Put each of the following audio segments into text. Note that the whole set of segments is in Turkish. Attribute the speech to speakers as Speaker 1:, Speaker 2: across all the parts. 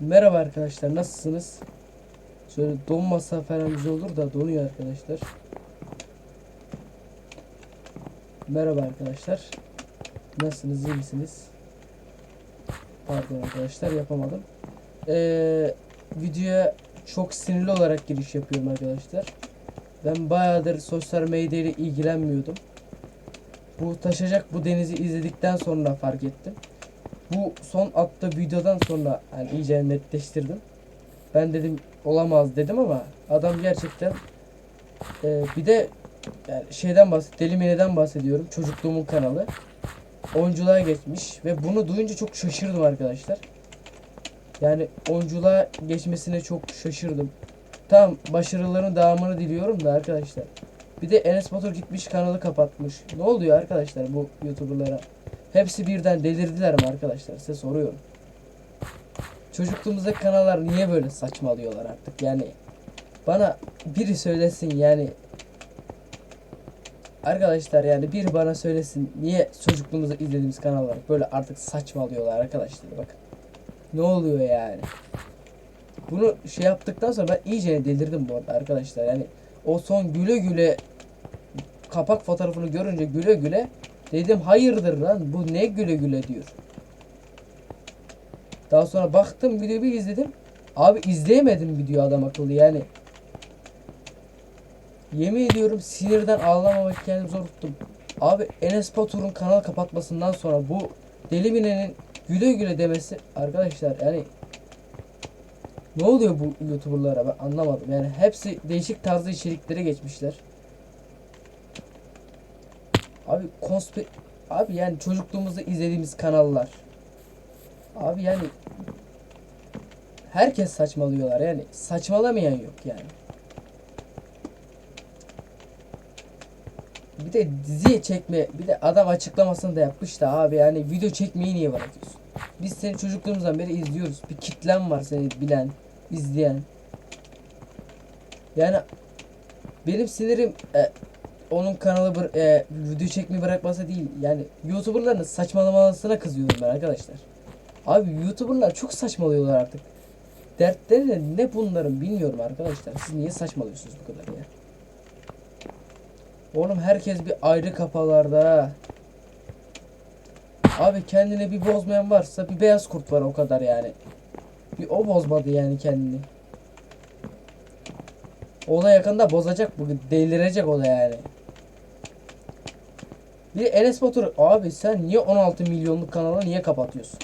Speaker 1: Merhaba arkadaşlar nasılsınız? Şöyle donmasa falan güzel olur da donuyor arkadaşlar. Merhaba arkadaşlar. Nasılsınız iyi misiniz? Pardon arkadaşlar yapamadım. Ee, videoya çok sinirli olarak giriş yapıyorum arkadaşlar. Ben bayağıdır sosyal medya ile ilgilenmiyordum. Bu taşacak bu denizi izledikten sonra fark ettim. Bu son attığı videodan sonra yani iyice netleştirdim. Ben dedim olamaz dedim ama adam gerçekten e, bir de yani şeyden bahset, Deli Mine'den bahsediyorum. Çocukluğumun kanalı. Oyunculuğa geçmiş ve bunu duyunca çok şaşırdım arkadaşlar. Yani oyunculuğa geçmesine çok şaşırdım. Tam başarıların devamını diliyorum da arkadaşlar. Bir de Enes Batur gitmiş kanalı kapatmış. Ne oluyor arkadaşlar bu YouTuber'lara? Hepsi birden delirdiler mi arkadaşlar? Size soruyorum. Çocukluğumuzdaki kanallar niye böyle saçmalıyorlar artık? Yani bana biri söylesin yani Arkadaşlar yani bir bana söylesin niye çocukluğumuzda izlediğimiz kanallar böyle artık saçmalıyorlar arkadaşlar bakın. Ne oluyor yani? Bunu şey yaptıktan sonra ben iyice delirdim bu arada arkadaşlar. Yani o son güle güle kapak fotoğrafını görünce güle güle dedim hayırdır lan bu ne güle güle diyor. Daha sonra baktım videoyu bir izledim. Abi izleyemedim video adam akıllı yani. Yemin ediyorum sinirden ağlamamak kendimi zor tuttum. Abi Enes Batur'un kanal kapatmasından sonra bu Deli Mine'nin güle güle demesi arkadaşlar yani ne oluyor bu YouTuber'lara ben anlamadım. Yani hepsi değişik tarzda içeriklere geçmişler. Abi konspe abi yani çocukluğumuzda izlediğimiz kanallar. Abi yani herkes saçmalıyorlar yani saçmalamayan yok yani. Bir de diziye çekme bir de adam açıklamasını da yapmış da abi yani video çekmeyi niye bırakıyorsun? Biz seni çocukluğumuzdan beri izliyoruz. Bir kitlen var seni bilen, izleyen. Yani benim sinirim e, onun kanalı bır- e, video çekmeyi bırakması değil. Yani YouTuber'ların saçmalamasına kızıyorum ben arkadaşlar. Abi YouTuber'lar çok saçmalıyorlar artık. Dertleri de ne bunların bilmiyorum arkadaşlar. Siz niye saçmalıyorsunuz bu kadar ya? Oğlum herkes bir ayrı kafalarda. Abi kendini bir bozmayan varsa bir beyaz kurt var o kadar yani. Bir o bozmadı yani kendini. O da yakında bozacak bugün. Delirecek o da yani. Bir Enes Batur abi sen niye 16 milyonluk kanalı niye kapatıyorsun?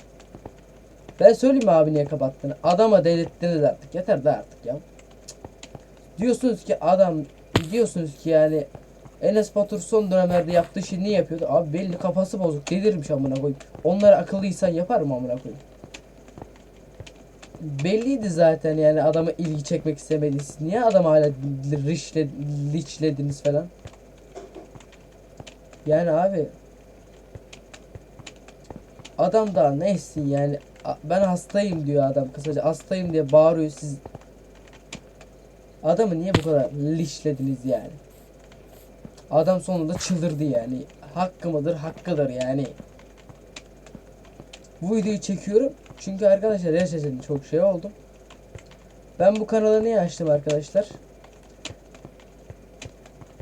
Speaker 1: Ben söyleyeyim mi abi niye kapattığını. Adama delirttiniz artık. Yeter de artık ya. Diyorsunuz ki adam diyorsunuz ki yani Enes Batur son dönemlerde yaptığı şey ne yapıyordu? Abi belli kafası bozuk. Delirmiş amına koyayım. Onları akıllı insan yapar mı amına koyayım? Belliydi zaten yani adama ilgi çekmek istemediniz. Niye adam hala rişle, liçlediniz falan? Yani abi adam daha ne etsin yani? Ben hastayım diyor adam kısaca. Hastayım diye bağırıyor siz adamı niye bu kadar lişlediniz yani? Adam sonunda çıldırdı yani. Hakkı mıdır? Hakkıdır yani bu videoyu çekiyorum. Çünkü arkadaşlar gerçekten çok şey oldu. Ben bu kanalı niye açtım arkadaşlar?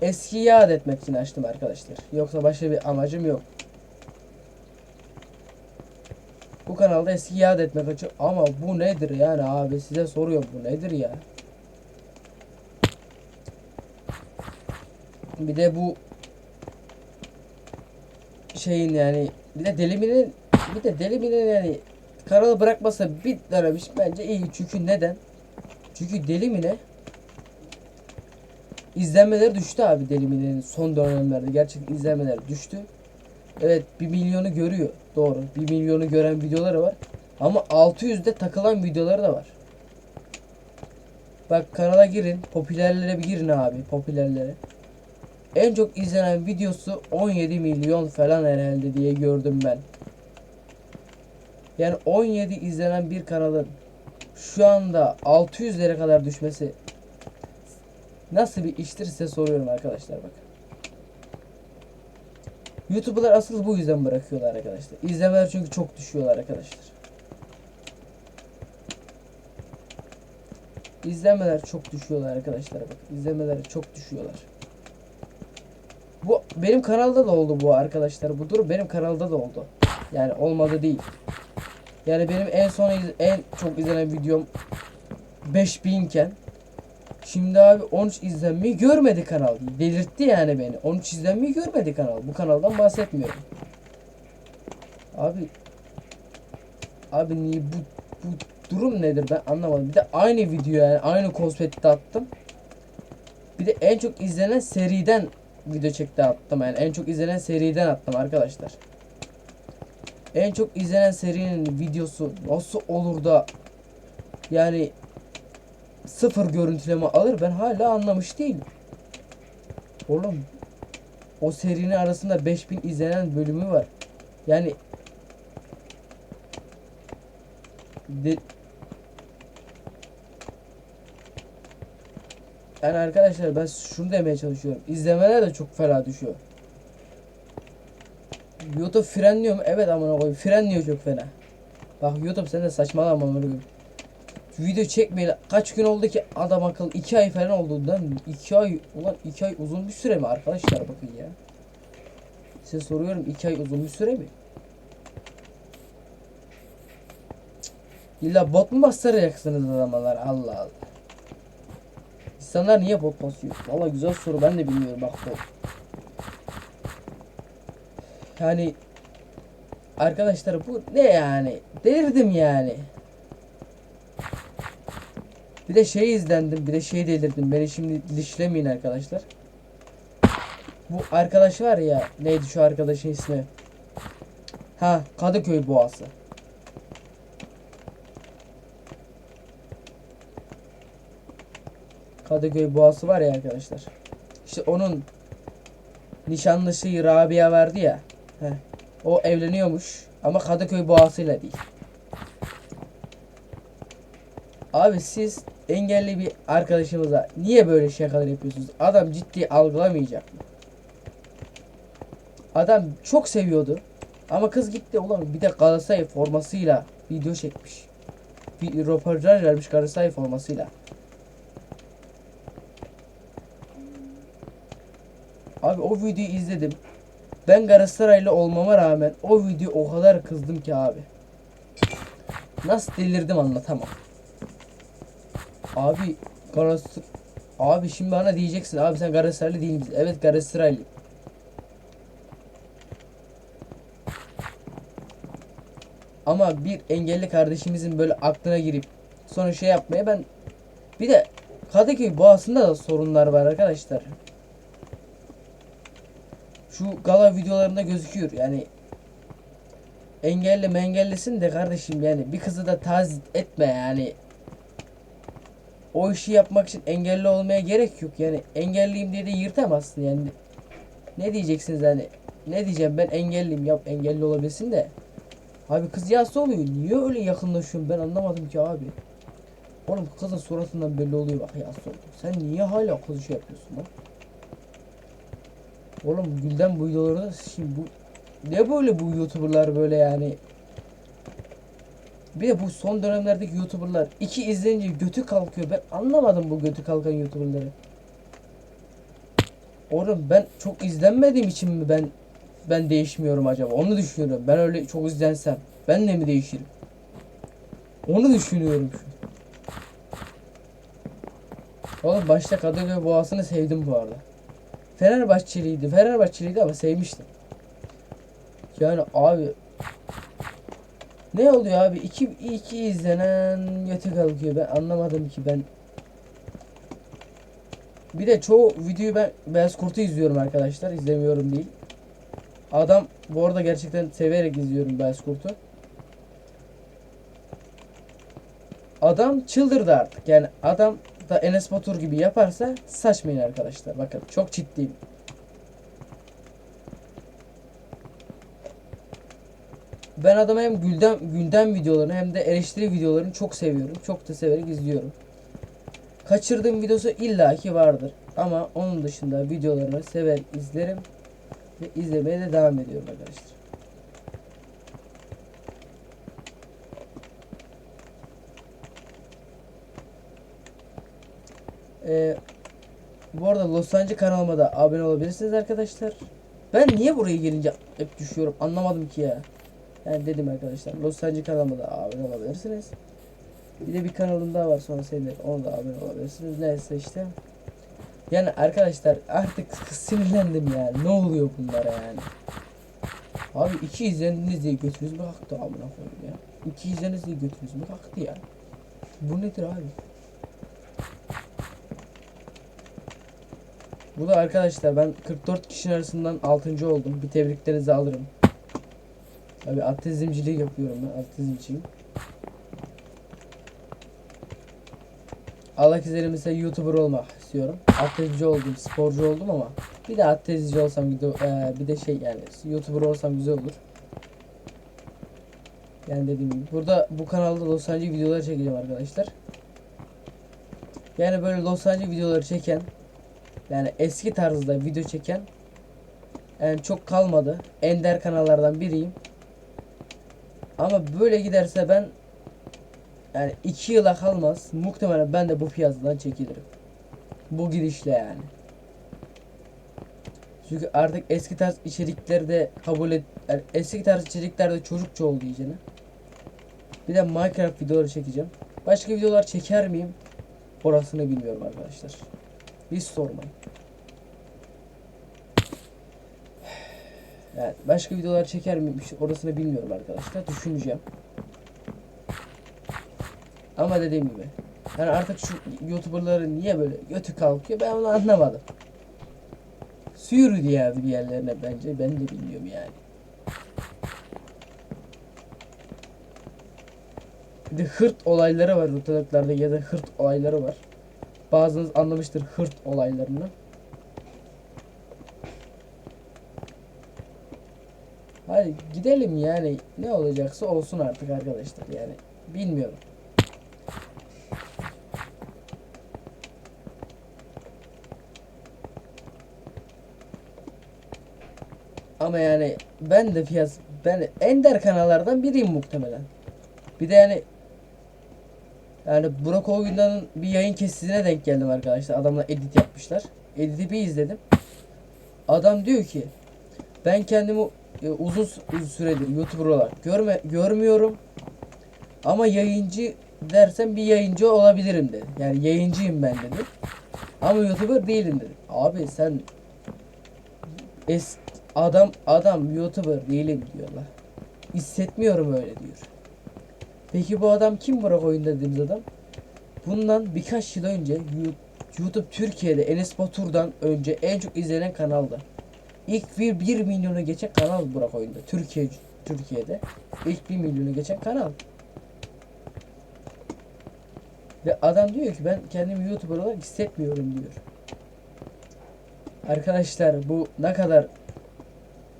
Speaker 1: Eski yad etmek için açtım arkadaşlar. Yoksa başka bir amacım yok. Bu kanalda eski yad etmek açı ama bu nedir yani abi? Size soruyorum bu nedir ya? Bir de bu şeyin yani bir de deliminin bir de deliminin yani kanalı bırakmasa bir dönemiş bence iyi çünkü neden? Çünkü delimine izlenmeleri düştü abi deliminin son dönemlerde gerçekten izlenmeler düştü. Evet 1 milyonu görüyor. Doğru. 1 milyonu gören videoları var. Ama 600'de takılan videoları da var. Bak kanala girin. Popülerlere bir girin abi. Popülerlere. En çok izlenen videosu 17 milyon falan herhalde diye gördüm ben. Yani 17 izlenen bir kanalın şu anda 600'lere kadar düşmesi nasıl bir iştir size soruyorum arkadaşlar bakın. YouTuber'lar asıl bu yüzden bırakıyorlar arkadaşlar. İzlemeler çünkü çok düşüyorlar arkadaşlar. izlemeler çok düşüyorlar arkadaşlar bak. İzlemeler çok düşüyorlar. Bu benim kanalda da oldu bu arkadaşlar. Bu durum benim kanalda da oldu. Yani olmadı değil. Yani benim en son en çok izlenen videom 5000 iken Şimdi abi 13 izlenmeyi görmedi kanal. Delirtti yani beni. 13 izlenmeyi görmedi kanal. Bu kanaldan bahsetmiyorum. Abi Abi niye bu bu durum nedir ben anlamadım. Bir de aynı video yani aynı konseptte attım. Bir de en çok izlenen seriden video çekti attım yani en çok izlenen seriden attım arkadaşlar. En çok izlenen serinin videosu nasıl olur da yani sıfır görüntüleme alır ben hala anlamış değilim. Oğlum o serinin arasında 5000 izlenen bölümü var. Yani de, yani arkadaşlar ben şunu demeye çalışıyorum. İzlemeler de çok fena düşüyor. YouTube frenliyor mu? Evet amına koyayım. Frenliyor çok fena. Bak YouTube sen de saçmalama amına koyayım. Video çekmeyeli kaç gün oldu ki adam akıllı 2 ay falan oldu mi? 2 ay ulan 2 ay uzun bir süre mi arkadaşlar bakın ya. Size soruyorum 2 ay uzun bir süre mi? İlla bot mu bastıracaksınız adamlar Allah Allah. İnsanlar niye bot basıyor? Valla güzel soru ben de bilmiyorum bak bot. Yani arkadaşlar bu ne yani? Delirdim yani. Bir de şey izlendim, bir de şey delirdim. Beni şimdi dişlemeyin arkadaşlar. Bu arkadaş var ya, neydi şu arkadaşın ismi? Ha, Kadıköy Boğası. Kadıköy Boğası var ya arkadaşlar. İşte onun nişanlısı Rabia vardı ya. Heh. O evleniyormuş ama Kadıköy Boğası'yla değil. Abi siz engelli bir arkadaşımıza niye böyle şakalar yapıyorsunuz? Adam ciddi algılamayacak mı? Adam çok seviyordu. Ama kız gitti ulan bir de Galatasaray formasıyla video çekmiş. Bir röportaj vermiş Galatasaray formasıyla. Abi o videoyu izledim. Ben Galatasaraylı olmama rağmen o video o kadar kızdım ki abi. Nasıl delirdim anlatamam. Abi Galatasaray Abi şimdi bana diyeceksin abi sen Galatasaraylı değil misin? Evet Galatasaraylı. Ama bir engelli kardeşimizin böyle aklına girip sonra şey yapmaya ben bir de Kadıköy Boğazı'nda da sorunlar var arkadaşlar. Şu gala videolarında gözüküyor. Yani engelli mengellisin de kardeşim yani bir kızı da taz etme yani. O işi yapmak için engelli olmaya gerek yok. Yani engelliyim diye de yırtamazsın yani. Ne diyeceksiniz hani ne diyeceğim ben engelliyim yap engelli olabilsin de. Abi kız yası oluyor. Niye öyle yakınlaşıyorsun? Ben anlamadım ki abi. Oğlum kızın suratından belli oluyor bak yası oldu sen niye hala kız şey yapıyorsun lan oğlum Gülden bu videolarda şimdi bu ne böyle bu youtuberlar böyle yani bir de bu son dönemlerdeki youtuberlar iki izleyince götü kalkıyor. Ben anlamadım bu götü kalkan youtuberları. Oğlum ben çok izlenmediğim için mi ben ben değişmiyorum acaba? Onu düşünüyorum. Ben öyle çok izlensem ben de mi değişirim? Onu düşünüyorum şu. Oğlum başta Kadıköy Boğazı'nı sevdim bu arada. Fenerbahçeliydi. Fenerbahçeliydi ama sevmiştim. Yani abi ne oluyor abi? İki, iki izlenen götü kalkıyor. Ben anlamadım ki ben. Bir de çoğu videoyu ben Beyaz Kurt'u izliyorum arkadaşlar. İzlemiyorum değil. Adam bu arada gerçekten severek izliyorum Beyaz Kurt'u. Adam çıldırdı artık. Yani adam da Enes Batur gibi yaparsa saçmayın arkadaşlar. Bakın çok ciddiyim. Ben adamı hem güldem, gündem videolarını hem de eleştiri videolarını çok seviyorum. Çok da severek izliyorum. Kaçırdığım videosu illaki vardır. Ama onun dışında videolarını sever izlerim. Ve izlemeye de devam ediyorum arkadaşlar. Ee, bu arada Los Angeles kanalıma da abone olabilirsiniz arkadaşlar. Ben niye buraya gelince hep düşüyorum anlamadım ki ya. Yani dedim arkadaşlar Los Angeles kanalıma da abone olabilirsiniz. Bir de bir kanalım daha var sonra senin ona da abone olabilirsiniz. Neyse işte. Yani arkadaşlar artık sinirlendim yani. Ne oluyor bunlara yani? Abi iki izlendiniz diye götünüz mü kalktı amına koyayım ya. İki izlendiniz diye götünüz mü kalktı ya. Bu nedir abi? Bu da arkadaşlar ben 44 kişinin arasından 6. oldum. Bir tebriklerinizi alırım. Abi atletizmcilik yapıyorum ben. Atletizmciyim. Allah izlerimizde YouTuber olmak istiyorum. Atletizmci oldum, sporcu oldum ama bir de atletizmci olsam video, eee, bir de şey yani YouTuber olsam güzel olur. Yani dediğim gibi. Burada bu kanalda Los Angeles videoları çekeceğim arkadaşlar. Yani böyle Los Angeles videoları çeken yani eski tarzda video çeken yani çok kalmadı. Ender kanallardan biriyim. Ama böyle giderse ben yani iki yıla kalmaz. Muhtemelen ben de bu piyasadan çekilirim. Bu gidişle yani. Çünkü artık eski tarz içerikleri de kabul et yani eski tarz içeriklerde çocukça oldu iyicene. Bir de Minecraft videoları çekeceğim. Başka videolar çeker miyim? Orasını bilmiyorum arkadaşlar. Hiç sormayın. Yani başka videolar çeker miyim? Orasını bilmiyorum arkadaşlar. Düşüneceğim. Ama dediğim gibi. Yani artık şu YouTuber'ların niye böyle götü kalkıyor ben onu anlamadım. Su yürüdü yani bir yerlerine bence. Ben de bilmiyorum yani. Bir de hırt olayları var ortalıklarda ya da hırt olayları var. Bazınız anlamıştır hırt olaylarını. Hadi gidelim yani ne olacaksa olsun artık arkadaşlar yani bilmiyorum. Ama yani ben de piyas ben ender kanallardan biriyim muhtemelen. Bir de yani yani Burak Oygun'dan bir yayın kesitine denk geldim arkadaşlar. Adamla edit yapmışlar. Editi bir izledim. Adam diyor ki ben kendimi e, uzun uzun süredir YouTuber olarak görme görmüyorum. Ama yayıncı dersen bir yayıncı olabilirim dedi. Yani yayıncıyım ben dedi. Ama YouTuber değilim dedi. Abi sen es adam adam YouTuber değilim diyorlar. Hissetmiyorum öyle diyor. Peki bu adam kim Burak Oyun dediğimiz adam? Bundan birkaç yıl önce YouTube Türkiye'de Enes Batur'dan önce en çok izlenen kanaldı. İlk bir 1 milyonu geçen kanal Burak Oyun'da. Türkiye Türkiye'de ilk 1 milyonu geçen kanal. Ve adam diyor ki ben kendimi YouTuber olarak hissetmiyorum diyor. Arkadaşlar bu ne kadar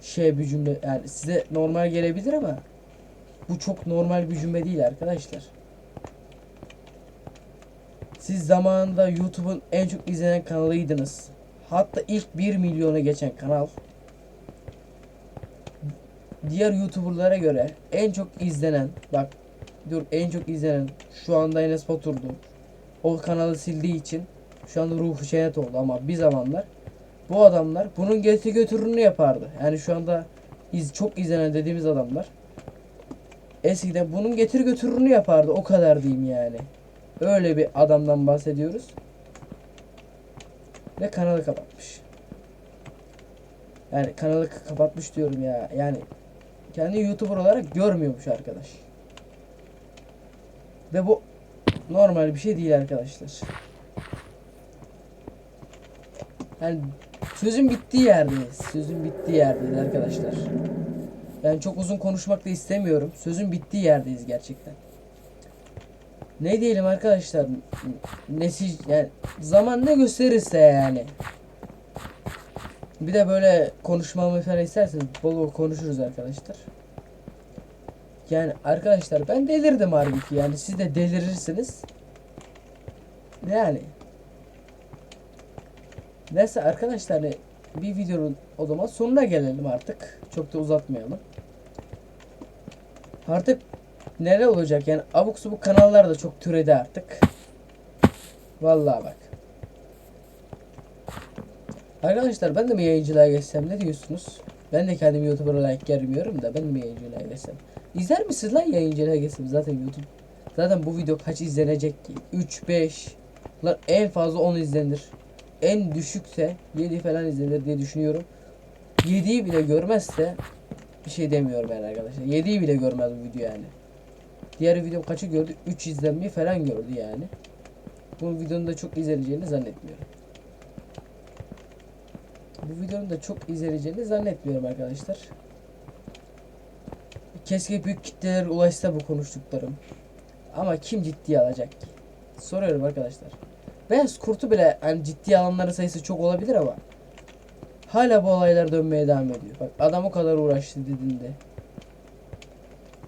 Speaker 1: şey bir cümle yani size normal gelebilir ama bu çok normal bir cümle değil arkadaşlar. Siz zamanında YouTube'un en çok izlenen kanalıydınız. Hatta ilk 1 milyona geçen kanal. Diğer YouTuber'lara göre en çok izlenen bak dur en çok izlenen şu anda Enes Batur'du. O kanalı sildiği için şu anda Ruhu Şenet oldu ama bir zamanlar bu adamlar bunun geti götürünü yapardı. Yani şu anda iz, çok izlenen dediğimiz adamlar eskiden bunun getir götürünü yapardı. O kadar diyeyim yani. Öyle bir adamdan bahsediyoruz. Ve kanalı kapatmış. Yani kanalı kapatmış diyorum ya. Yani kendi YouTuber olarak görmüyormuş arkadaş. Ve bu normal bir şey değil arkadaşlar. Yani sözün bittiği yerdeyiz. Sözün bittiği yerdeyiz arkadaşlar. Yani çok uzun konuşmak da istemiyorum. Sözün bittiği yerdeyiz gerçekten. Ne diyelim arkadaşlar? Nesi yani zaman ne gösterirse yani. Bir de böyle konuşmamı falan isterseniz bol bol konuşuruz arkadaşlar. Yani arkadaşlar ben delirdim halbuki yani siz de delirirsiniz. Yani. Neyse arkadaşlar bir videonun o zaman sonuna gelelim artık. Çok da uzatmayalım. Artık neler olacak yani abuk subuk kanallar da çok türedi artık. Vallahi bak. Arkadaşlar ben de mi yayıncılığa geçsem ne diyorsunuz? Ben de kendimi YouTuber olarak görmüyorum da ben mi yayıncılığa geçsem? İzler misiniz lan yayıncılığa geçsem zaten YouTube. Zaten bu video kaç izlenecek ki? 3 5 lan en fazla 10 izlenir. En düşükse 7 falan izlenir diye düşünüyorum. 7'yi bile görmezse bir şey demiyorum yani arkadaşlar. 7'yi bile görmez bu video yani. Diğer video kaçı gördü? 3 izlenmeyi falan gördü yani. Bu videonun da çok izleneceğini zannetmiyorum. Bu videonun da çok izleneceğini zannetmiyorum arkadaşlar. Keşke büyük kitlelere ulaşsa bu konuştuklarım. Ama kim ciddiye alacak ki? Soruyorum arkadaşlar. Beyaz kurtu bile hani ciddiye alanların sayısı çok olabilir ama hala bu olaylar dönmeye devam ediyor. Bak adam o kadar uğraştı dediğinde.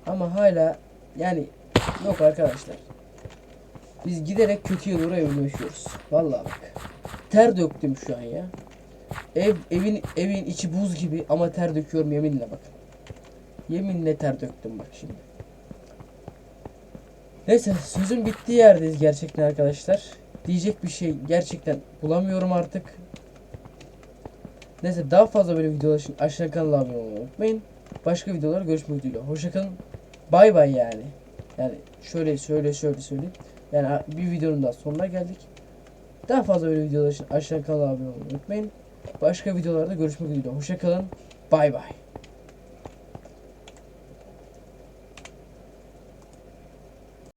Speaker 1: Ama hala yani yok arkadaşlar. Biz giderek kötüye doğru evrimleşiyoruz. Vallahi bak. Ter döktüm şu an ya. Ev evin evin içi buz gibi ama ter döküyorum yeminle bak. Yeminle ter döktüm bak şimdi. Neyse sözün bittiği yerdeyiz gerçekten arkadaşlar. Diyecek bir şey gerçekten bulamıyorum artık. Neyse daha fazla böyle videolar için aşağı kanala abone olmayı unutmayın. Başka videolar görüşmek dileğiyle. Hoşçakalın. Bay bay yani. Yani şöyle şöyle şöyle söyleyeyim. Yani bir videonun daha sonuna geldik. Daha fazla böyle videolar için aşağı kanala abone olmayı unutmayın. Başka videolarda görüşmek üzere. Hoşçakalın. Bay bay.